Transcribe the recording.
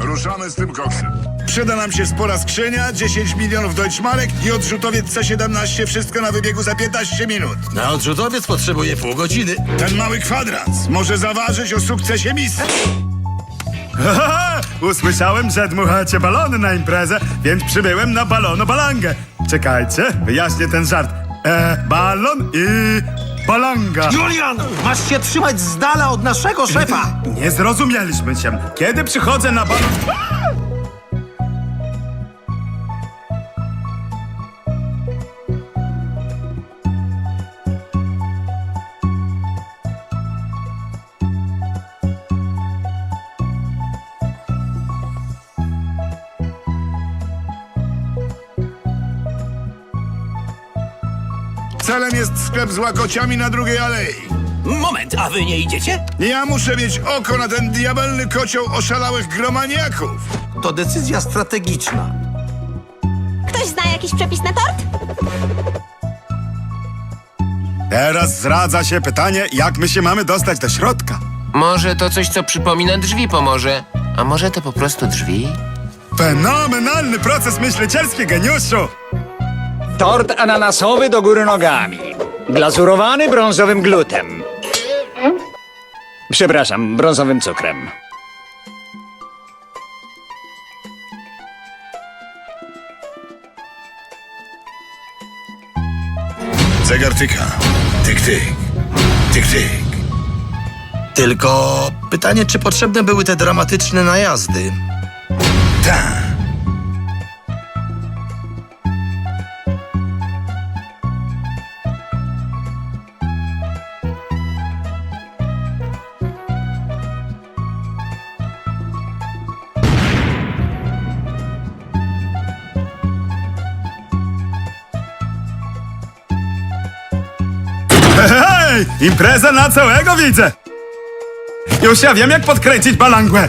Ruszamy z tym koksem. Przyda nam się spora skrzynia, 10 milionów Deutschmarek i odrzutowiec C17, wszystko na wybiegu za 15 minut. Na odrzutowiec potrzebuje pół godziny. Ten mały kwadrans może zaważyć o sukcesie misji. Haha, usłyszałem, że dmuchacie balony na imprezę, więc przybyłem na balono-balangę. Czekajcie, wyjaśnię ten żart. E, balon i balanga. Julian, masz się trzymać z dala od naszego szefa. Nie zrozumieliśmy się. Kiedy przychodzę na balon... Celem jest sklep z łakociami na drugiej alei. Moment, a wy nie idziecie? Ja muszę mieć oko na ten diabelny kocioł oszalałych gromaniaków. To decyzja strategiczna. Ktoś zna jakiś przepis na tort? Teraz zradza się pytanie, jak my się mamy dostać do środka. Może to coś, co przypomina drzwi pomoże. A może to po prostu drzwi? Fenomenalny proces myślicielski, geniuszu! Tort ananasowy do góry nogami. Glazurowany brązowym glutem. Przepraszam, brązowym cukrem. Zegar tyka. Tyk, tyk. Tyk, tyk. Tylko pytanie, czy potrzebne były te dramatyczne najazdy? Ta. Impreza na całego widzę! Już ja wiem, jak podkręcić balangłę.